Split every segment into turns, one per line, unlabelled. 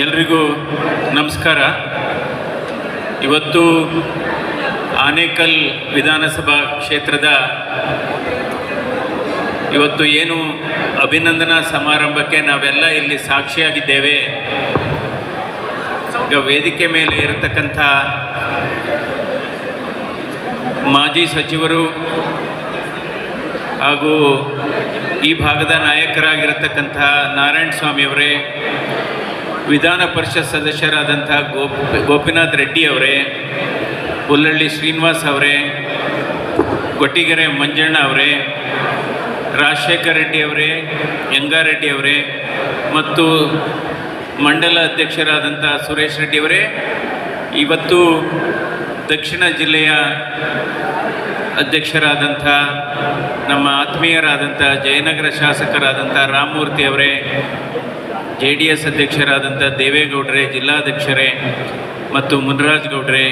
ಎಲ್ರಿಗೂ ನಮಸ್ಕಾರ. ಇವತ್ತು ಆನೇಕಲ್ ವಿಧಾನಸಭಾ ಕ್ಷೇತ್ರದ ಇವತ್ತು ಏನು ಅಭಿನಂದನಾ ಸಮಾರಂಭಕ್ಕೆ ನಾವೆಲ್ಲ ಇಲ್ಲಿ ಸಾಕ್ಷಿಯಾಗಿದ್ದೇವೆ. ಈಗ ವೇದಿಕೆ ಮೇಲೆ ಇರತಕ್ಕಂಥ ಮಾಜಿ ಸಚಿವರು ಹಾಗೂ ಈ ಭಾಗದ ನಾಯಕರಾಗಿರತಕ್ಕಂಥ ನಾರಾಯಣ ಸ್ವಾಮಿಯವರೇ ವಿಧಾನ ಪರಿಷತ್ ಸದಸ್ಯರಾದಂಥ ಗೋಪ್, ಗೋಪಿನಾಥ್ ರೆಡ್ಡಿ ಅವರೇ, ಹುಲ್ಲಳ್ಳಿ ಶ್ರೀನಿವಾಸ್ ಅವರೇ, ಕೊಟ್ಟಿಗೆರೆ ಮಂಜಣ್ಣ ಅವರೇ, ರಾಜಶೇಖರ್ ರೆಡ್ಡಿ ಅವರೇ ಯಂಗಾರೆಡ್ಡಿ ಅವರೇ ಮತ್ತು ಮಂಡಲ ಅಧ್ಯಕ್ಷರಾದಂಥ ಸುರೇಶ್ ರೆಡ್ಡಿ ಅವರೇ, ಇವತ್ತು ದಕ್ಷಿಣ ಜಿಲ್ಲೆಯ ಅಧ್ಯಕ್ಷರಾದಂಥ ನಮ್ಮ ಆತ್ಮೀಯರಾದಂಥ ಜಯನಗರ ಶಾಸಕರಾದಂಥ ರಾಮಮೂರ್ತಿ ಅವರೇ ಜೆ ಡಿ ಎಸ್ ಅಧ್ಯಕ್ಷರಾದಂಥ ದೇವೇಗೌಡರೇ, ಜಿಲ್ಲಾಧ್ಯಕ್ಷರೇ ಮತ್ತು ಮುನ್ರಾಜ್ ಗೌಡ್ರೆ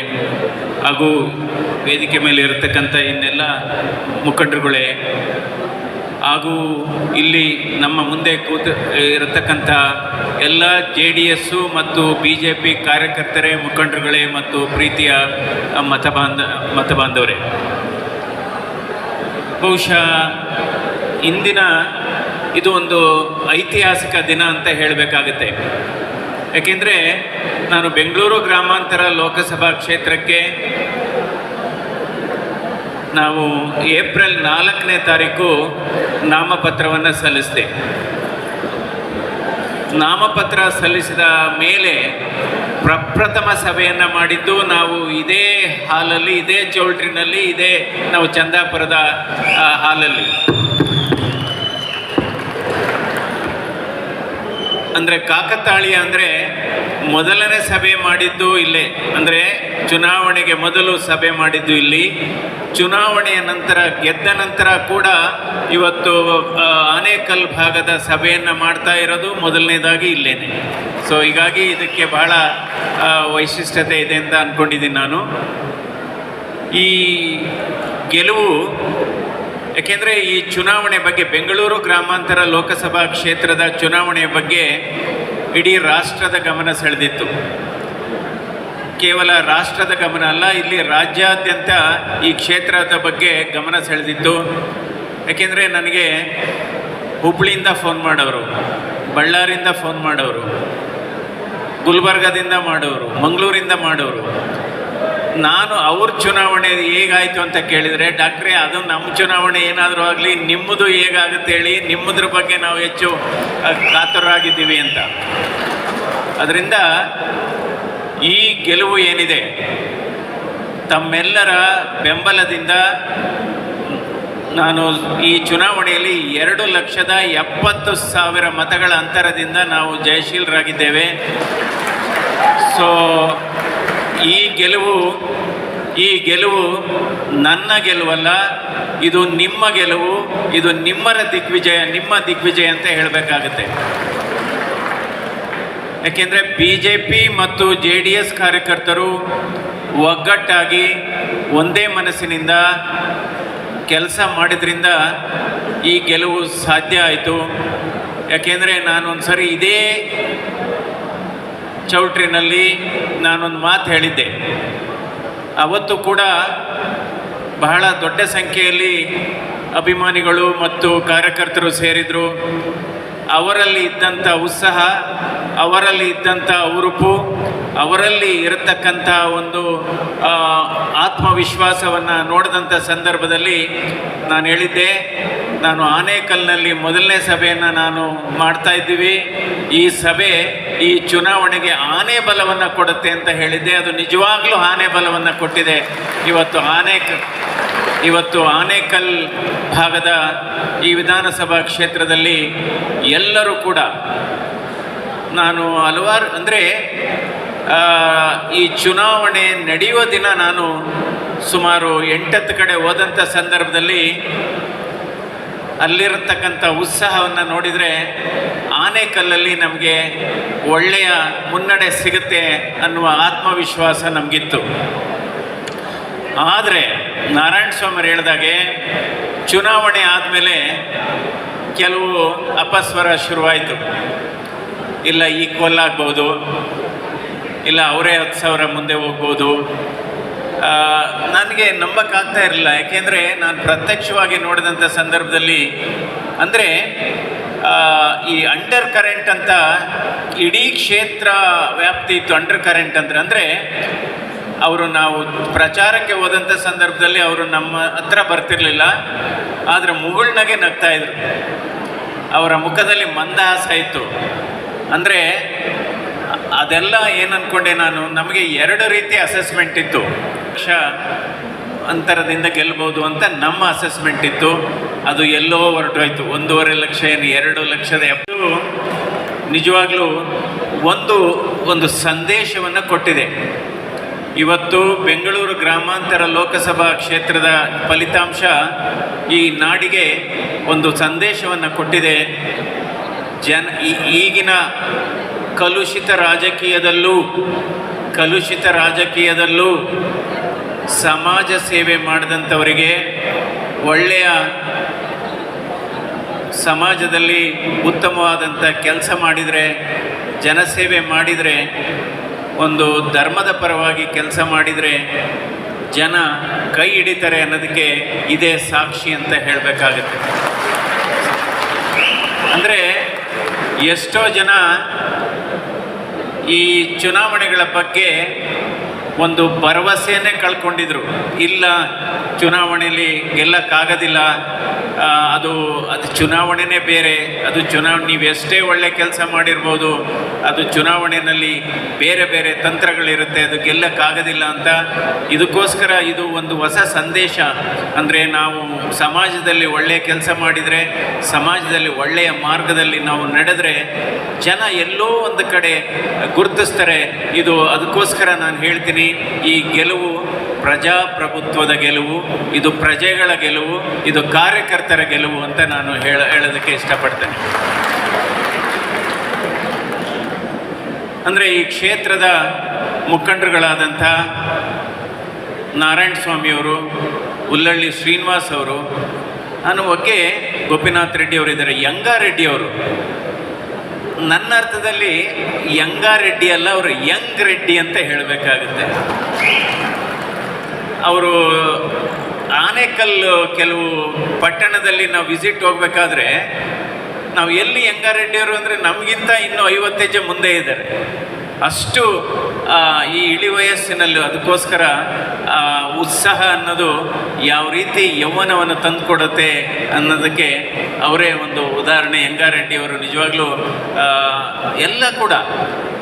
ಹಾಗೂ ವೇದಿಕೆ ಮೇಲೆ ಇರತಕ್ಕಂಥ ಇನ್ನೆಲ್ಲ ಮುಖಂಡರುಗಳೇ ಹಾಗೂ ಇಲ್ಲಿ ನಮ್ಮ ಮುಂದೆ ಕೂತು ಇರತಕ್ಕಂಥ ಎಲ್ಲ ಜೆ ಡಿ ಎಸ್ಸು ಮತ್ತು ಬಿ ಜೆ ಪಿ ಕಾರ್ಯಕರ್ತರೇ, ಮುಖಂಡರುಗಳೇ ಮತ್ತು ಪ್ರೀತಿಯ ಮತಬಾಂಧ, ಮತಬಾಂಧವರೇ. ಬಹುಶಃ ಇಂದಿನ ಇದು ಒಂದು ಐತಿಹಾಸಿಕ ದಿನ ಅಂತ ಹೇಳಬೇಕಾಗುತ್ತೆ. ಯಾಕೆಂದರೆ ನಾನು ಬೆಂಗಳೂರು ಗ್ರಾಮಾಂತರ ಲೋಕಸಭಾ ಕ್ಷೇತ್ರಕ್ಕೆ ನಾವು ಏಪ್ರಿಲ್ ನಾಲ್ಕನೇ ತಾರೀಕು ನಾಮಪತ್ರವನ್ನು ಸಲ್ಲಿಸಿದೆ. ನಾಮಪತ್ರ ಸಲ್ಲಿಸಿದ ಮೇಲೆ ಪ್ರಪ್ರಥಮ ಸಭೆಯನ್ನು ಮಾಡಿದ್ದು ನಾವು ಇದೇ ಹಾಲಲ್ಲಿ, ಇದೇ ಚೌಲ್ಟ್ರಿನಲ್ಲಿ, ಇದೇ ನಾವು ಚಂದಾಪುರದ ಹಾಲಲ್ಲಿ. ಅಂದರೆ ಕಾಕತಾಳೀಯ ಅಂದರೆ ಮೊದಲನೇ ಸಭೆ ಮಾಡಿದ್ದು ಇಲ್ಲೇ. ಅಂದರೆ ಚುನಾವಣೆಗೆ ಮೊದಲು ಸಭೆ ಮಾಡಿದ್ದು ಇಲ್ಲಿ. ಚುನಾವಣೆಯ ನಂತರ ಗೆದ್ದ ನಂತರ ಕೂಡ ಇವತ್ತು ಆನೇಕಲ್ ಭಾಗದ ಸಭೆಯನ್ನು ಮಾಡ್ತಾ ಇರೋದು ಮೊದಲನೇದಾಗಿ ಇಲ್ಲೇನೆ. ಸೊ ಹೀಗಾಗಿ ಇದಕ್ಕೆ ಬಹಳ ವೈಶಿಷ್ಟ್ಯತೆ ಇದೆ ಅಂತ ಅಂದ್ಕೊಂಡಿದ್ದೀನಿ ನಾನು. ಈ ಗೆಲುವು ಯಾಕೆಂದರೆ ಈ ಚುನಾವಣೆ ಬಗ್ಗೆ ಬೆಂಗಳೂರು ಗ್ರಾಮಾಂತರ ಲೋಕಸಭಾ ಕ್ಷೇತ್ರದ ಚುನಾವಣೆಯ ಬಗ್ಗೆ ಇಡೀ ರಾಷ್ಟ್ರದ ಗಮನ ಸೆಳೆದಿತ್ತು. ಕೇವಲ ರಾಷ್ಟ್ರದ ಗಮನ ಅಲ್ಲ, ಇಲ್ಲಿ ರಾಜ್ಯಾದ್ಯಂತ ಈ ಕ್ಷೇತ್ರದ ಬಗ್ಗೆ ಗಮನ ಸೆಳೆದಿತ್ತು. ಯಾಕೆಂದರೆ ನನಗೆ ಹುಬ್ಳಿಯಿಂದ ಫೋನ್ ಮಾಡೋರು, ಬಳ್ಳಾರಿಯಿಂದ ಫೋನ್ ಮಾಡೋರು, ಗುಲ್ಬರ್ಗದಿಂದ ಮಾಡೋರು, ಮಂಗಳೂರಿಂದ ಮಾಡೋರು ನಾನು ಅವ್ರ ಚುನಾವಣೆ ಹೇಗಾಯಿತು ಅಂತ ಕೇಳಿದರೆ, ಡಾಕ್ಟ್ರೇ, ಅದು ನಮ್ಮ ಚುನಾವಣೆ ಏನಾದರೂ ಆಗಲಿ, ನಿಮ್ಮದು ಹೇಗಾಗುತ್ತೆ ಹೇಳಿ, ನಿಮ್ಮದ್ರ ಬಗ್ಗೆ ನಾವು ಹೆಚ್ಚು ಕಾತರರಾಗಿದ್ದೀವಿ ಅಂತ. ಅದರಿಂದ ಈ ಗೆಲುವು ಏನಿದೆ, ತಮ್ಮೆಲ್ಲರ ಬೆಂಬಲದಿಂದ ನಾನು ಈ ಚುನಾವಣೆಯಲ್ಲಿ ಎರಡು ಲಕ್ಷದ ಎಪ್ಪತ್ತು ಸಾವಿರ ಮತಗಳ ಅಂತರದಿಂದ ನಾವು ಜಯಶೀಲರಾಗಿದ್ದೇವೆ. ಸೊ ಈ ಗೆಲುವು ಈ ಗೆಲುವು ನನ್ನ ಗೆಲುವಲ್ಲ, ಇದು ನಿಮ್ಮ ಗೆಲುವು, ಇದು ನಿಮ್ಮರ ದಿಗ್ವಿಜಯ, ನಿಮ್ಮ ದಿಗ್ವಿಜಯ ಅಂತ ಹೇಳಬೇಕಾಗುತ್ತೆ. ಯಾಕೆಂದರೆ ಬಿ ಜೆ ಪಿ ಮತ್ತು ಜೆ ಡಿ ಎಸ್ ಕಾರ್ಯಕರ್ತರು ಒಗ್ಗಟ್ಟಾಗಿ ಒಂದೇ ಮನಸ್ಸಿನಿಂದ ಕೆಲಸ ಮಾಡಿದ್ರಿಂದ ಈ ಗೆಲುವು ಸಾಧ್ಯ ಆಯಿತು. ಯಾಕೆಂದರೆ ನಾನೊಂದು ಸರಿ ಇದೇ ಚೌಟ್ರಿನಲ್ಲಿ ನಾನೊಂದು ಮಾತು ಹೇಳಿದ್ದೆ. ಅವತ್ತು ಕೂಡ ಬಹಳ ದೊಡ್ಡ ಸಂಖ್ಯೆಯಲ್ಲಿ ಅಭಿಮಾನಿಗಳು ಮತ್ತು ಕಾರ್ಯಕರ್ತರು ಸೇರಿದರು. ಅವರಲ್ಲಿ ಇದ್ದಂಥ ಉತ್ಸಾಹ, ಅವರಲ್ಲಿ ಇದ್ದಂಥ ಉರುಪು ಅವರಲ್ಲಿ ಇರತಕ್ಕಂಥ ಒಂದು ಆತ್ಮವಿಶ್ವಾಸವನ್ನು ನೋಡಿದಂಥ ಸಂದರ್ಭದಲ್ಲಿ ನಾನು ಹೇಳಿದ್ದೆ. ನಾನು ಆನೇಕಲ್ನಲ್ಲಿ ಮೊದಲನೇ ಸಭೆಯನ್ನು ನಾನು ಮಾಡ್ತಾ ಇದ್ದೀವಿ. ಈ ಸಭೆ ಈ ಚುನಾವಣೆಗೆ ಆನೆ ಬಲವನ್ನು ಕೊಡುತ್ತೆ ಅಂತ ಹೇಳಿದ್ದೆ. ಅದು ನಿಜವಾಗ್ಲೂ ಆನೆ ಬಲವನ್ನು ಕೊಟ್ಟಿದೆ. ಇವತ್ತು ಆನೇಕ ಇವತ್ತು ಆನೇಕಲ್ ಭಾಗದ ಈ ವಿಧಾನಸಭಾ ಕ್ಷೇತ್ರದಲ್ಲಿ ಎಲ್ಲರೂ ಕೂಡ ನಾನು ಹಲವಾರು, ಅಂದರೆ ಈ ಚುನಾವಣೆ ನಡೆಯುವ ದಿನ ನಾನು ಸುಮಾರು ಎಂಟತ್ತು ಕಡೆ ಹೋದಂಥ ಸಂದರ್ಭದಲ್ಲಿ ಅಲ್ಲಿರತಕ್ಕಂಥ ಉತ್ಸಾಹವನ್ನು ನೋಡಿದರೆ ಆನೆಕಲ್ಲಲ್ಲಿ ನಮಗೆ ಒಳ್ಳೆಯ ಮುನ್ನಡೆ ಸಿಗುತ್ತೆ ಅನ್ನುವ ಆತ್ಮವಿಶ್ವಾಸ ನಮಗಿತ್ತು. ಆದರೆ ನಾರಾಯಣ ಸ್ವಾಮಿ ಹೇಳಿದಾಗೆ ಚುನಾವಣೆ ಆದಮೇಲೆ ಕೆಲವು ಅಪಸ್ವರ ಶುರುವಾಯಿತು. ಇಲ್ಲ ಈಕ್ವಲ್ ಆಗ್ಬೋದು ಇಲ್ಲ ಅವರೇ ಹತ್ತು ಸಾವಿರ ಮುಂದೆ ಹೋಗ್ಬೋದು ನನಗೆ ನಂಬಕ್ಕಾಗ್ತಾ ಇರಲಿಲ್ಲ. ಯಾಕೆಂದರೆ ನಾನು ಪ್ರತ್ಯಕ್ಷವಾಗಿ ನೋಡಿದಂಥ ಸಂದರ್ಭದಲ್ಲಿ, ಅಂದರೆ ಈ ಅಂಡರ್ ಕರೆಂಟ್ ಅಂತ ಇಡೀ ಕ್ಷೇತ್ರ ವ್ಯಾಪ್ತಿ ಇತ್ತು. ಅಂಡರ್ ಕರೆಂಟ್ ಅಂದರೆ ಅಂದರೆ, ಅವರು ನಾವು ಪ್ರಚಾರಕ್ಕೆ ಹೋದಂಥ ಸಂದರ್ಭದಲ್ಲಿ ಅವರು ನಮ್ಮ ಹತ್ರ ಬರ್ತಿರಲಿಲ್ಲ. ಆದರೆ ಮುಗುಳ್ನಾಗೆ ನಗ್ತಾ ಇದ್ರು. ಅವರ ಮುಖದಲ್ಲಿ ಮಂದಹಾಸ ಇತ್ತು. ಅಂದರೆ, ಅದೆಲ್ಲ ಏನು ಅಂದ್ಕೊಂಡೆ ನಾನು? ನಮಗೆ ಎರಡು ರೀತಿ ಅಸೆಸ್ಮೆಂಟ್ ಇತ್ತು. ಲಕ್ಷ ಅಂತರದಿಂದ ಗೆಲ್ಬೋದು ಅಂತ ನಮ್ಮ ಅಸೆಸ್ಮೆಂಟ್ ಇತ್ತು. ಅದು ಎಲ್ಲೋ ಹೊರಟೋಯ್ತು. ಒಂದೂವರೆ ಲಕ್ಷ ಏನು, ಎರಡು ಲಕ್ಷದ ಎಪ್ಪತ್ತು ನಿಜವಾಗ್ಲೂ ಒಂದು ಒಂದು ಸಂದೇಶವನ್ನು ಕೊಟ್ಟಿದೆ. ಇವತ್ತು ಬೆಂಗಳೂರು ಗ್ರಾಮಾಂತರ ಲೋಕಸಭಾ ಕ್ಷೇತ್ರದ ಫಲಿತಾಂಶ ಈ ನಾಡಿಗೆ ಒಂದು ಸಂದೇಶವನ್ನು ಕೊಟ್ಟಿದೆ. ಜನ ಈಗಿನ ಕಲುಷಿತ ರಾಜಕೀಯದಲ್ಲೂ ಕಲುಷಿತ ರಾಜಕೀಯದಲ್ಲೂ ಸಮಾಜ ಸೇವೆ ಮಾಡಿದಂಥವರಿಗೆ ಒಳ್ಳೆಯ ಸಮಾಜದಲ್ಲಿ ಉತ್ತಮವಾದಂಥ ಕೆಲಸ ಮಾಡಿದರೆ, ಜನಸೇವೆ ಮಾಡಿದರೆ, ಒಂದು ಧರ್ಮದ ಪರವಾಗಿ ಕೆಲಸ ಮಾಡಿದರೆ ಜನ ಕೈ ಹಿಡಿತಾರೆ ಅನ್ನೋದಕ್ಕೆ ಇದೇ ಸಾಕ್ಷಿ ಅಂತ ಹೇಳಬೇಕಾಗತ್ತೆ. ಅಂದರೆ ಎಷ್ಟೋ ಜನ ಈ ಚುನಾವಣೆಗಳ ಬಗ್ಗೆ ಒಂದು ಭರವಸೆಯನ್ನೇ ಕಳ್ಕೊಂಡಿದ್ರು. ಇಲ್ಲ, ಚುನಾವಣೆಯಲ್ಲಿ ಗೆಲ್ಲಕ್ಕಾಗೋದಿಲ್ಲ. ಅದು ಅದು ಚುನಾವಣೆನೇ ಬೇರೆ. ಅದು ಚುನಾವಣೆ ನೀವು ಎಷ್ಟೇ ಒಳ್ಳೆ ಕೆಲಸ ಮಾಡಿರ್ಬೋದು, ಅದು ಚುನಾವಣೆಯಲ್ಲಿ ಬೇರೆ ಬೇರೆ ತಂತ್ರಗಳಿರುತ್ತೆ, ಅದು ಗೆಲ್ಲಕ್ಕಾಗೋದಿಲ್ಲ ಅಂತ. ಇದಕ್ಕೋಸ್ಕರ ಇದು ಒಂದು ಹೊಸ ಸಂದೇಶ. ಅಂದರೆ ನಾವು ಸಮಾಜದಲ್ಲಿ ಒಳ್ಳೆಯ ಕೆಲಸ ಮಾಡಿದರೆ, ಸಮಾಜದಲ್ಲಿ ಒಳ್ಳೆಯ ಮಾರ್ಗದಲ್ಲಿ ನಾವು ನಡೆದರೆ, ಜನ ಎಲ್ಲೋ ಒಂದು ಕಡೆ ಗುರುತಿಸ್ತಾರೆ. ಇದು ಅದಕ್ಕೋಸ್ಕರ ನಾನು ಹೇಳ್ತೀನಿ. ಈ ಗೆಲುವು ಪ್ರಜಾಪ್ರಭುತ್ವದ ಗೆಲುವು, ಇದು ಪ್ರಜೆಗಳ ಗೆಲುವು, ಇದು ಕಾರ್ಯಕರ್ತರ ಗೆಲುವು ಅಂತ ನಾನು ಹೇಳ, ಹೇಳೋದಕ್ಕೆ ಇಷ್ಟಪಡ್ತೇನೆ. ಅಂದರೆ ಈ ಕ್ಷೇತ್ರದ ಮುಖಂಡರುಗಳಾದಂಥ ನಾರಾಯಣ ಸ್ವಾಮಿಯವರು ಉಲ್ಲಳ್ಳಿ ಶ್ರೀನಿವಾಸ್ ಅವರು, ನಾನು ಒಗ್ಗೆ ಗೋಪಿನಾಥ್ ರೆಡ್ಡಿ ಅವರು ಇದ್ದಾರೆ ಯಂಗಾ ರೆಡ್ಡಿ ಅವರು ನನ್ನ ಅರ್ಥದಲ್ಲಿ ಯಂಗಾರೆಡ್ಡಿ ಅಲ್ಲ, ಅವರು ಯಂಗ್ ರೆಡ್ಡಿ ಅಂತ ಹೇಳಬೇಕಾಗುತ್ತೆ. ಅವರು ಆನೇಕಲ್ ಕೆಲವು ಪಟ್ಟಣದಲ್ಲಿ ನಾವು ವಿಸಿಟ್ ಹೋಗ್ಬೇಕಾದ್ರೆ, ನಾವು ಎಲ್ಲಿ ಯಂಗಾರೆಡ್ಡಿಯವರು ಅಂದರೆ ನಮಗಿಂತ ಇನ್ನೂ ಐವತ್ತು ಹೆಜ್ಜೆ ಮುಂದೆ ಇದ್ದಾರೆ. ಅಷ್ಟು ಈ ಇಳಿ ವಯಸ್ಸಿನಲ್ಲೂ ಅದಕ್ಕೋಸ್ಕರ ಉತ್ಸಾಹ ಅನ್ನೋದು ಯಾವ ರೀತಿ ಯೌವನವನ್ನು ತಂದುಕೊಡುತ್ತೆ ಅನ್ನೋದಕ್ಕೆ ಅವರೇ ಒಂದು ಉದಾಹರಣೆ ಯಂಗಾರೆಡ್ಡಿಯವರು ನಿಜವಾಗ್ಲೂ ಎಲ್ಲ ಕೂಡ.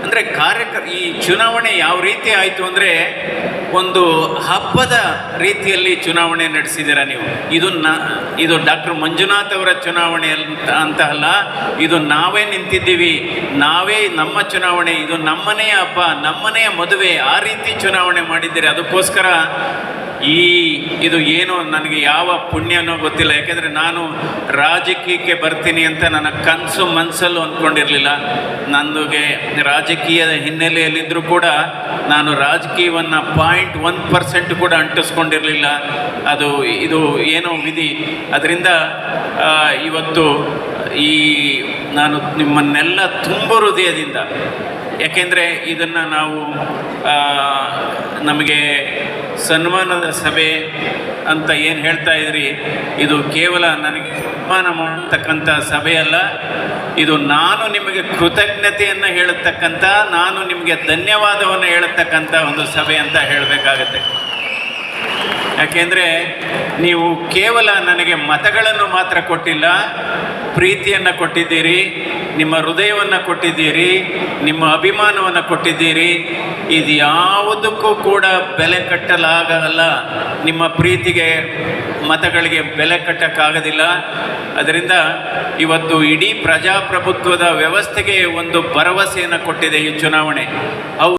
ಅಂದರೆ ಕಾರ್ಯಕರ್ ಈ ಚುನಾವಣೆ ಯಾವ ರೀತಿ ಆಯಿತು ಅಂದರೆ ಒಂದು ಹಬ್ಬದ ರೀತಿಯಲ್ಲಿ ಚುನಾವಣೆ ನಡೆಸಿದ್ದೀರಾ ನೀವು? ಇದು ನ, ಇದು ಡಾಕ್ಟರ್ ಮಂಜುನಾಥ್ ಅವರ ಚುನಾವಣೆ ಅಂತ ಅಂತ ಅಲ್ಲ ಇದು ನಾವೇ ನಿಂತಿದ್ದೀವಿ, ನಾವೇ ನಮ್ಮ ಚುನಾವಣೆ, ಇದು ನಮ್ಮನೆಯ ಹಬ್ಬ, ನಮ್ಮನೆಯ ಮದುವೆ, ಆ ರೀತಿ ಚುನಾವಣೆ ಮಾಡಿದ್ದೀರಿ? ಅದಕ್ಕೋಸ್ಕರ ಈ, ಇದು ಏನು, ನನಗೆ ಯಾವ ಪುಣ್ಯನೋ ಗೊತ್ತಿಲ್ಲ, ಯಾಕೆಂದರೆ ನಾನು ರಾಜಕೀಯಕ್ಕೆ ಬರ್ತೀನಿ ಅಂತ ನನ್ನ ಕನಸು ಮನಸ್ಸಲ್ಲೂ ಅಂದ್ಕೊಂಡಿರಲಿಲ್ಲ. ನನಗೆ ರಾಜಕೀಯದ ಹಿನ್ನೆಲೆಯಲ್ಲಿದ್ದರೂ ಕೂಡ ನಾನು ರಾಜಕೀಯವನ್ನು ಪಾಯಿಂಟ್ ಒನ್ ಪರ್ಸೆಂಟ್ ಕೂಡ ಅಂಟಿಸ್ಕೊಂಡಿರಲಿಲ್ಲ. ಅದು ಇದು ಏನೋ ವಿಧಿ. ಅದರಿಂದ ಇವತ್ತು ಈ ನಾನು ನಿಮ್ಮನ್ನೆಲ್ಲ ತುಂಬ ಹೃದಯದಿಂದ, ಯಾಕೆಂದರೆ ಇದನ್ನು ನಾವು ನಮಗೆ ಸನ್ಮಾನದ ಸಭೆ ಅಂತ ಏನು ಹೇಳ್ತಾ ಇದ್ರಿ? ಇದು ಕೇವಲ ನನಗೆ ಸನ್ಮಾನ ಮಾಡತಕ್ಕಂಥ ಸಭೆಯಲ್ಲ, ಇದು ನಾನು ನಿಮಗೆ ಕೃತಜ್ಞತೆಯನ್ನು ಹೇಳತಕ್ಕಂಥ ನಾನು ನಿಮಗೆ ಧನ್ಯವಾದವನ್ನು ಹೇಳತಕ್ಕಂಥ ಒಂದು ಸಭೆ ಅಂತ ಹೇಳಬೇಕಾಗತ್ತೆ. ಯಾಕೆಂದರೆ ನೀವು ಕೇವಲ ನನಗೆ ಮತಗಳನ್ನು ಮಾತ್ರ ಕೊಟ್ಟಿಲ್ಲ, ಪ್ರೀತಿಯನ್ನು ಕೊಟ್ಟಿದ್ದೀರಿ ನಿಮ್ಮ ಹೃದಯವನ್ನು ಕೊಟ್ಟಿದ್ದೀರಿ, ನಿಮ್ಮ ಅಭಿಮಾನವನ್ನು ಕೊಟ್ಟಿದ್ದೀರಿ, ಇದು ಯಾವುದಕ್ಕೂ ಕೂಡ ಬೆಲೆ ಕಟ್ಟಲಾಗಲ್ಲ. ನಿಮ್ಮ ಪ್ರೀತಿಗೆ, ಮತಗಳಿಗೆ ಬೆಲೆ ಕಟ್ಟಕ್ಕಾಗೋದಿಲ್ಲ. ಅದರಿಂದ ಇವತ್ತು ಇಡೀ ಪ್ರಜಾಪ್ರಭುತ್ವದ ವ್ಯವಸ್ಥೆಗೆ ಒಂದು ಭರವಸೆಯನ್ನು ಕೊಟ್ಟಿದೆ ಈ ಚುನಾವಣೆ. ಹೌದು